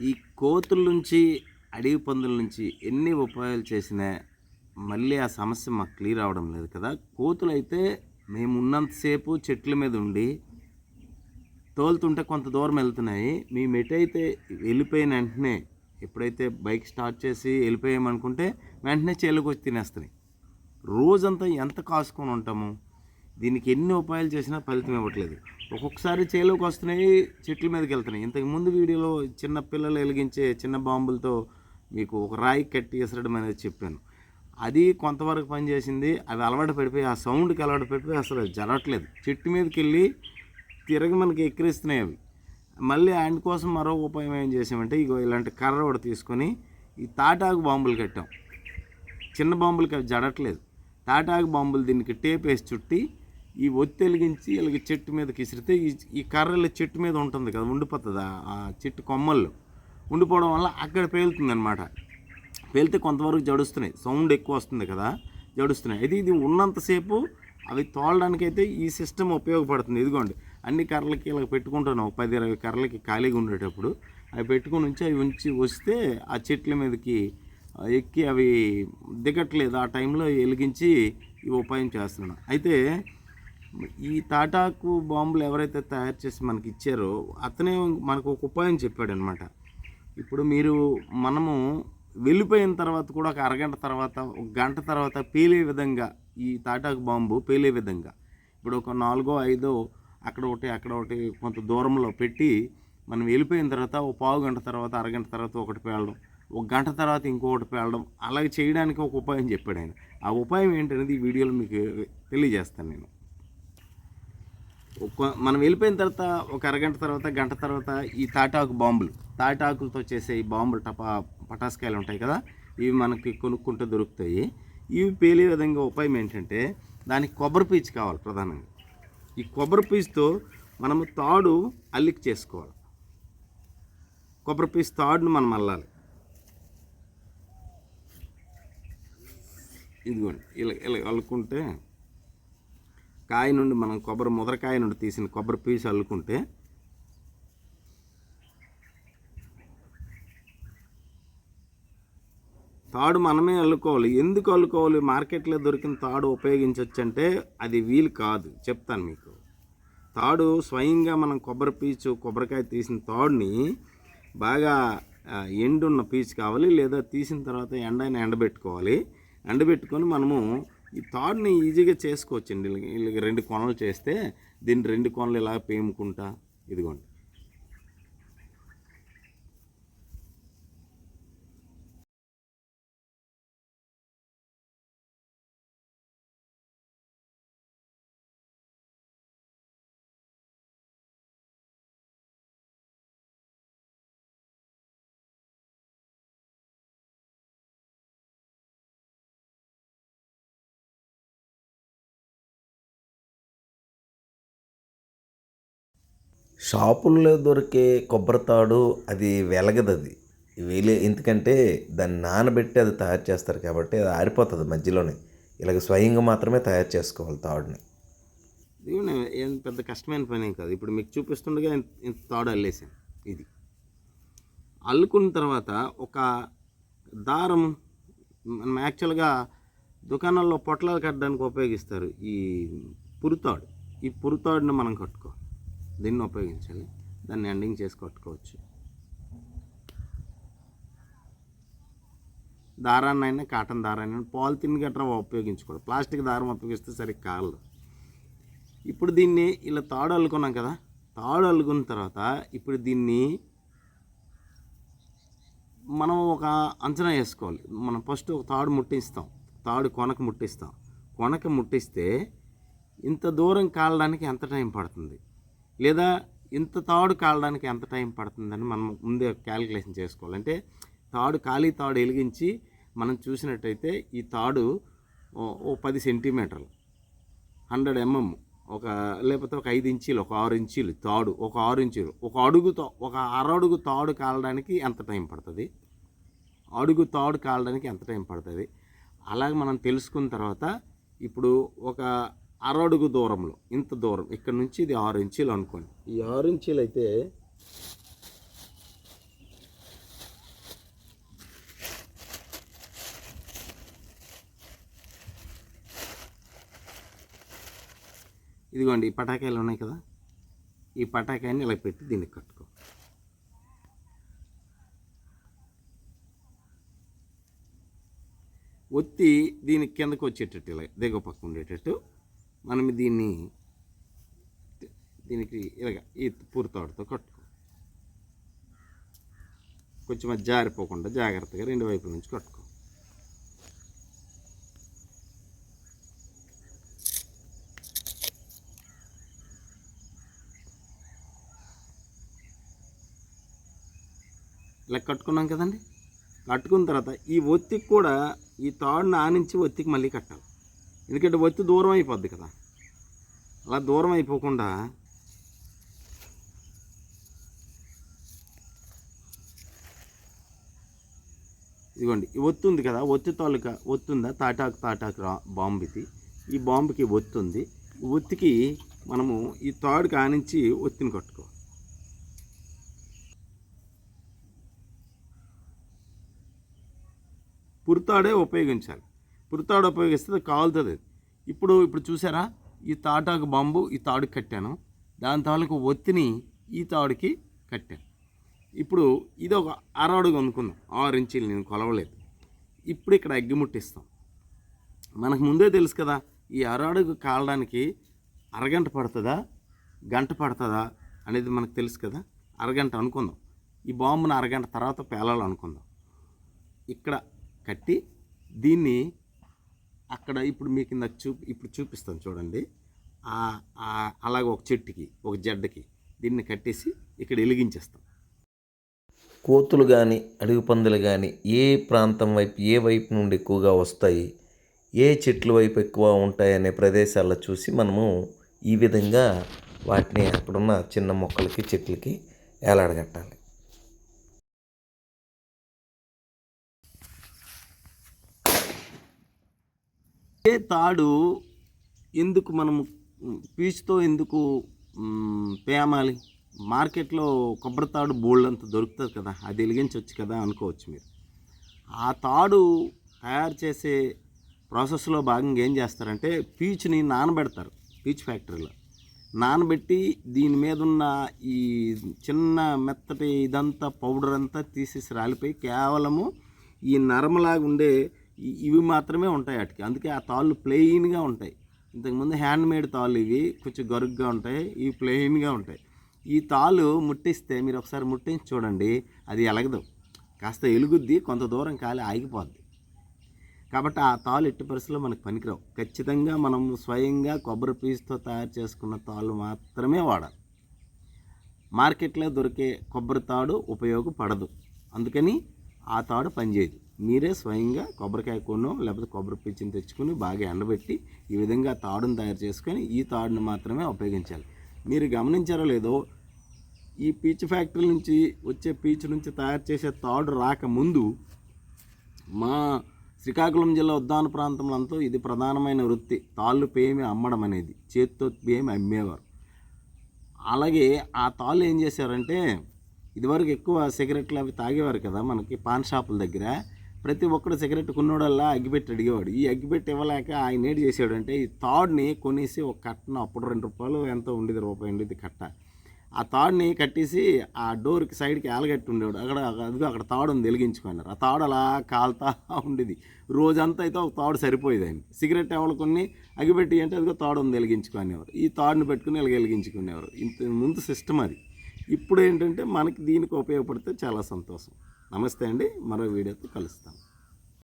ఈ కోతుల నుంచి అడవి పందుల నుంచి ఎన్ని ఉపాయాలు చేసినా మళ్ళీ ఆ సమస్య మాకు క్లియర్ అవడం లేదు కదా. కోతులు అయితే మేము ఉన్నంతసేపు చెట్ల మీద ఉండి తోలుతుంటే కొంత దూరం వెళ్తున్నాయి. మేము ఎటైతే వెళ్ళిపోయిన వెంటనే ఎప్పుడైతే బైక్ స్టార్ట్ చేసి వెళ్ళిపోయామనుకుంటే వెంటనే చేలకు వచ్చి తినేస్తున్నాయి. రోజంతా ఎంత కాసుకొని ఉంటాము? దీనికి ఎన్ని ఉపాయాలు చేసినా ఫలితం ఇవ్వట్లేదు. ఒక్కొక్కసారి చేలోకి వస్తున్నాయి చెట్ల మీదకి వెళ్తున్నాయి. ఇంతకు ముందు వీడియోలో చిన్న పిల్లలు వెలిగించే చిన్న బాంబులతో మీకు ఒక రాయి కట్టి విసరడం అనేది చెప్పాను. అది కొంతవరకు పనిచేసింది అవి అలవాటు పడిపోయి ఆ సౌండ్కి అలవాటు పడిపోయి అసలు జరగట్లేదు. చెట్టు మీదకి వెళ్ళి తిరగి మనకి ఎక్కిరిస్తున్నాయి అవి. మళ్ళీ ఆయన కోసం మరో ఉపాయం ఏం చేసామంటే ఇగో ఇలాంటి కర్ర కూడా తీసుకొని ఈ తాటాకు బాంబులు కట్టాం. చిన్న బాంబులకి అవి జడట్లేదు తాటాకు బాంబులు దీనికి టేప్ వేసి చుట్టి ఈ ఒత్తి వెలిగించి ఇలాగ చెట్టు మీదకి ఇసిరితే ఈ ఈ కర్రలు చెట్టు మీద ఉంటుంది కదా ఉండిపోతుంది ఆ- చెట్టు కొమ్మల్లో. ఉండిపోవడం వల్ల అక్కడ పేలుతుంది అనమాట పేలితే కొంతవరకు జడుస్తున్నాయి. సౌండ్ ఎక్కువ వస్తుంది కదా జడుస్తున్నాయి. అయితే ఇది ఉన్నంతసేపు అవి తోలడానికైతే ఈ సిస్టమ్ ఉపయోగపడుతుంది. ఇదిగోండి అన్ని కర్రలకి ఇలా పెట్టుకుంటాను. ఒక పది ఇరవై కర్రలకి ఖాళీగా ఉండేటప్పుడు అవి పెట్టుకుని ఉంచి అవి ఉంచి వస్తే ఆ చెట్ల మీదకి ఎక్కి అవి దిగట్లేదు. ఆ టైంలో వెలిగించి ఈ ఉపాయం చేస్తున్నాను. అయితే ఈ తాటాకు బాంబులు ఎవరైతే తయారు చేసి మనకి ఇచ్చారో అతనే మనకు ఒక ఉపాయం చెప్పాడు అనమాట ఇప్పుడు మీరు మనము వెళ్ళిపోయిన తర్వాత కూడా ఒక అరగంట తర్వాత ఒక గంట తర్వాత పేలే విధంగా ఈ తాటాకు బాంబు పేలే విధంగా. ఇప్పుడు ఒక నాలుగో ఐదో అక్కడ ఒకటి అక్కడ ఒకటి కొంత దూరంలో పెట్టి మనం వెళ్ళిపోయిన తర్వాత ఒక పావు గంట తర్వాత అరగంట తర్వాత ఒకటి పేలడం ఒక గంట తర్వాత ఇంకొకటి పేలడం అలాగే చేయడానికి ఒక ఉపాయం చెప్పాడు ఆయన. ఆ ఉపాయం ఏంటనేది ఈ వీడియోలో మీకు తెలియజేస్తాను నేను. మనం వెళ్ళిపోయిన తర్వాత ఒక అరగంట తర్వాత గంట తర్వాత ఈ తాటాకు బాంబులు తాటాకులతో చేసే ఈ బాంబులు టపా పటాస్కాయలు ఉంటాయి కదా ఇవి మనకి కొనుక్కుంటూ దొరుకుతాయి. ఇవి పేలే విధంగా ఉపాయం ఏంటంటే దానికి కొబ్బరి పీచు కావాలి ప్రధానంగా. ఈ కొబ్బరి పీచుతో మనము తాడు అల్లిక చేసుకోవాలి. కొబ్బరి పీచు తాడును మనం అల్లాలి. ఇదిగోండి ఇలా ఇలా అల్లుకుంటే కాయ నుండి మనం కొబ్బరి ముదరకాయ నుండి తీసిన కొబ్బరి పీసు అల్లుకుంటే తాడు మనమే అల్లుకోవాలి. ఎందుకు అల్లుకోవాలి? మార్కెట్లో దొరికిన తాడు ఉపయోగించవచ్చు అంటే అది వీలు కాదు. చెప్తాను మీకు. తాడు స్వయంగా మనం కొబ్బరి పీచు కొబ్బరికాయ తీసిన తాడుని బాగా ఎండున్న పీచు కావాలి లేదా తీసిన తర్వాత ఎండైనా ఎండబెట్టుకోవాలి. ఎండబెట్టుకొని మనము ఈ తాడుని ఈజీగా చేసుకోవచ్చండి వీళ్ళకి రెండు కొనలు చేస్తే దీన్ని రెండు కొనలు ఇలా పేముకుంటా ఇదిగోండి. షాపుల్లో దొరికే కొబ్బరి తాడు అది వెలగదు అది. వేలే ఎందుకంటే దాన్ని నానబెట్టి అది తయారు చేస్తారు కాబట్టి అది ఆరిపోతుంది మధ్యలోనే. ఇలాగ స్వయంగా మాత్రమే తయారు చేసుకోవాలి తాడుని. ఏం పెద్ద కష్టమైన పని కాదు. ఇప్పుడు మీకు చూపిస్తుండగా ఇంత తాడు అల్లేసాను ఇది. అల్లుకున్న తర్వాత ఒక దారం మనం యాక్చువల్గా దుకాణాల్లో పొట్లాలు కట్టడానికి ఉపయోగిస్తారు ఈ పురుతాడు. ఈ పురుతాడుని మనం కట్టుకోవాలి. దీన్ని ఉపయోగించాలి. దాన్ని ఎండింగ్ చేసి కట్టుకోవచ్చు. దారాన్నైనా కాటన్ దారాన్ని పాలిథిన్ గట్రా ఉపయోగించకూడదు. ప్లాస్టిక్ దారం ఉపయోగిస్తే సరిగ్గా కాలదు. ఇప్పుడు దీన్ని ఇలా తాడు అల్లుకున్నాం కదా తాడు అల్లుకున్న తర్వాత ఇప్పుడు దీన్ని మనం ఒక అంచనా వేసుకోవాలి. మనం ఫస్ట్ ఒక తాడు ముట్టిస్తాం. తాడు కొనక ముట్టిస్తాం. కొనక ముట్టిస్తే ఇంత దూరం కాలడానికి ఎంత టైం పడుతుంది? లేదా ఇంత తాడు కాలడానికి ఎంత టైం పడుతుందని మనం ముందే క్యాలిక్యులేషన్ చేసుకోవాలి. అంటే తాడు ఖాళీ తాడు వెలిగించి మనం చూసినట్టయితే ఈ తాడు ఓ- పది సెంటీమీటర్లు. హండ్రెడ్ ఎంఎం ఒక లేకపోతే ఒక ఐదు ఇంచీలు ఒక ఆరు ఇంచీలు తాడు ఒక ఆరు ఇంచీలు ఒక అడుగు ఒక అరడుగు తాడు కాలడానికి ఎంత టైం పడుతుంది? అడుగు తాడు కాలడానికి ఎంత టైం పడుతుంది? అలాగే మనం తెలుసుకున్న తర్వాత ఇప్పుడు ఒక అరడుగు దూరంలో ఇంత దూరం. ఇక్కడ నుంచి ఇది ఆరు ఇంచీలు అనుకోండి. ఈ ఆరు ఇంచీలు అయితే ఇదిగోండి ఈ పటాకాయలు ఉన్నాయి కదా? ఈ పటాకాయని ఇలా పెట్టి దీనికి కట్టుకో. ఒత్తి దీనికి కిందకు వచ్చేటట్టు ఇలా దిగపక్క ఉండేటట్టు మనం దీన్ని దీనికి ఇలాగ ఈ పూర్తోడతో కట్టుకో. కొంచెం అది జారిపోకుండా జాగ్రత్తగా రెండు వైపుల నుంచి కట్టుకో. ఇలా కట్టుకున్నాం కదండి? కట్టుకున్న తర్వాత ఈ ఒత్తికి కూడా ఈ తాడును ఆనించి ఒత్తికి మళ్ళీ కట్టాలి. ఎందుకంటే ఒత్తి దూరం అయిపోద్ది కదా. అలా దూరం అయిపోకుండా ఇదిగోండి ఈ ఒత్తి ఉంది కదా ఒత్తి తాలూకా ఒత్తుందా తాటాకు తాటాకు రా బాంబు ఇది. ఈ బాంబుకి ఒత్తుంది ఒత్తికి మనము ఈ తాడు కానించి ఒత్తిని కట్టుకోవాలి పురితాడే ఉపయోగించాలి. పురితాడు ఉపయోగిస్తే కాలుతుంది. ఇప్పుడు ఇప్పుడు చూసారా? ఈ తాటాకు బాంబు ఈ తాడుకి కట్టాను. దాని తాలూకు ఒత్తిని ఈ తాడుకి కట్టాను. ఇప్పుడు ఇది ఒక అరడుగు అనుకుందాం. ఆరు ఇంచీలు నేను కొలవలేదు. ఇప్పుడు ఇక్కడ అగ్గి ముట్టిస్తాం మనకు ముందే తెలుసు కదా ఈ అరడుగు కాలడానికి అరగంట పడుతుందా గంట పడుతుందా అనేది మనకు తెలుసు కదా. అరగంట అనుకుందాం. ఈ బాంబును అరగంట తర్వాత పేలాలనుకుందాం. ఇక్కడ కట్టి దీన్ని అక్కడ ఇప్పుడు మీకు ఇందాక చూ ఇప్పుడు చూపిస్తాను చూడండి. అలాగ ఒక చెట్టుకి ఒక జడ్డకి దీన్ని కట్టేసి ఇక్కడ వెలిగించేస్తాం. కోతులు కానీ అడవి పందులు కానీ ఏ ప్రాంతం వైపు ఏ వైపు నుండి ఎక్కువగా వస్తాయి ఏ చెట్ల వైపు ఎక్కువ ఉంటాయనే ప్రదేశాల్లో చూసి మనము ఈ విధంగా వాటిని అక్కడున్న చిన్న మొక్కలకి చెట్లకి ఏలాడగట్టాలి. ఏ తాడు ఎందుకు మనము పీచుతో ఎందుకు పేమాలి? మార్కెట్లో కొబ్బరి తాడు బోల్డ్ అంత దొరుకుతుంది కదా అది వెలిగించవచ్చు కదా అనుకోవచ్చు మీరు. ఆ తాడు తయారు చేసే ప్రాసెస్లో భాగంగా ఏం చేస్తారంటే పీచుని నానబెడతారు పీచ్ ఫ్యాక్టరీలో. నానబెట్టి దీని మీద ఉన్న ఈ చిన్న మెత్తటి ఇదంతా పౌడర్ అంతా తీసేసి రాలిపోయి కేవలము ఈ నరమలాగా ఉండే ఇవి మాత్రమే ఉంటాయి వాటికి అందుకే ఆ తాళ్ళు ప్లెయిన్గా ఉంటాయి. ఇంతకుముందు హ్యాండ్ మేడ్ తాళ్ళు ఇవి కొంచెం గరుగ్గా ఉంటాయి ఇవి ప్లెయిన్గా ఉంటాయి. ఈ తాళ్ళు ముట్టిస్తే మీరు ఒకసారి ముట్టించి చూడండి అది ఎలగదు. కాస్త ఎలుగుద్ది కొంత దూరం కాలి ఆగిపోద్ది. కాబట్టి ఆ తాళ్ళు ఎట్టి పరిస్థితుల్లో మనకు పనికిరావు. ఖచ్చితంగా మనం స్వయంగా కొబ్బరి పీచుతో తయారు చేసుకున్న తాళ్ళు మాత్రమే వాడాలి. మార్కెట్లో దొరికే కొబ్బరి తాడు ఉపయోగపడదు. అందుకని ఆ తాడు పనిచేయదు. మీరే స్వయంగా కొబ్బరికాయ కొనో లేకపోతే కొబ్బరి పిచ్చిని తెచ్చుకొని బాగా ఎండబెట్టి ఈ విధంగా తాడును తయారు చేసుకొని ఈ తాడుని మాత్రమే ఉపయోగించాలి. మీరు గమనించారో లేదో ఈ పీచు ఫ్యాక్టరీ నుంచి వచ్చే పీచు నుంచి తయారు చేసే తాడు రాకముందు మా శ్రీకాకుళం జిల్లా ఉద్దాన ప్రాంతంలో అంతా ఇది ప్రధానమైన వృత్తి. తాళ్ళు పేమి అమ్మడం అనేది చేతితో పేమి అమ్మేవారు. అలాగే ఆ తాళ్ళు ఏం చేశారంటే ఇదివరకు ఎక్కువ సిగరెట్లు అవి తాగేవారు కదా మనకి పాన్ షాపుల దగ్గర. ప్రతి ఒక్కడు సిగరెట్ కొన్నోడల్లా అగ్గిపెట్టి అడిగేవాడు. ఈ అగ్గిపెట్టి ఇవ్వలేక ఆయన ఏడు చేసాడంటే ఈ తాడుని కొనేసి ఒక కట్టను అప్పుడు రెండు రూపాయలు ఎంతో ఉండేది రూపాయి ఉండేది కట్ట. ఆ తాడుని కట్టేసి ఆ డోర్కి సైడ్కి ఆలగట్టి ఉండేవాడు. అక్కడ అదిగో అక్కడ తాడు ఉంది వెలిగించుకున్నారు. ఆ తాడు అలా కాలుతా ఉండేది. రోజంతా అయితే ఒక తాడు సరిపోయేది ఆయన సిగరెట్ ఎవరు కొన్ని అగిపెట్టి అంటే అదిగో తాడు ఉంది వెలిగించుకునేవారు. ఈ తాడుని పెట్టుకుని ఇలాగ వెలిగించుకునేవారు. ఇంత ముందు సిస్టమ్ అది. ఇప్పుడు ఏంటంటే మనకి దీనికి ఉపయోగపడితే చాలా సంతోషం. నమస్తే అండి మరో వీడియోతో కలుస్తాం.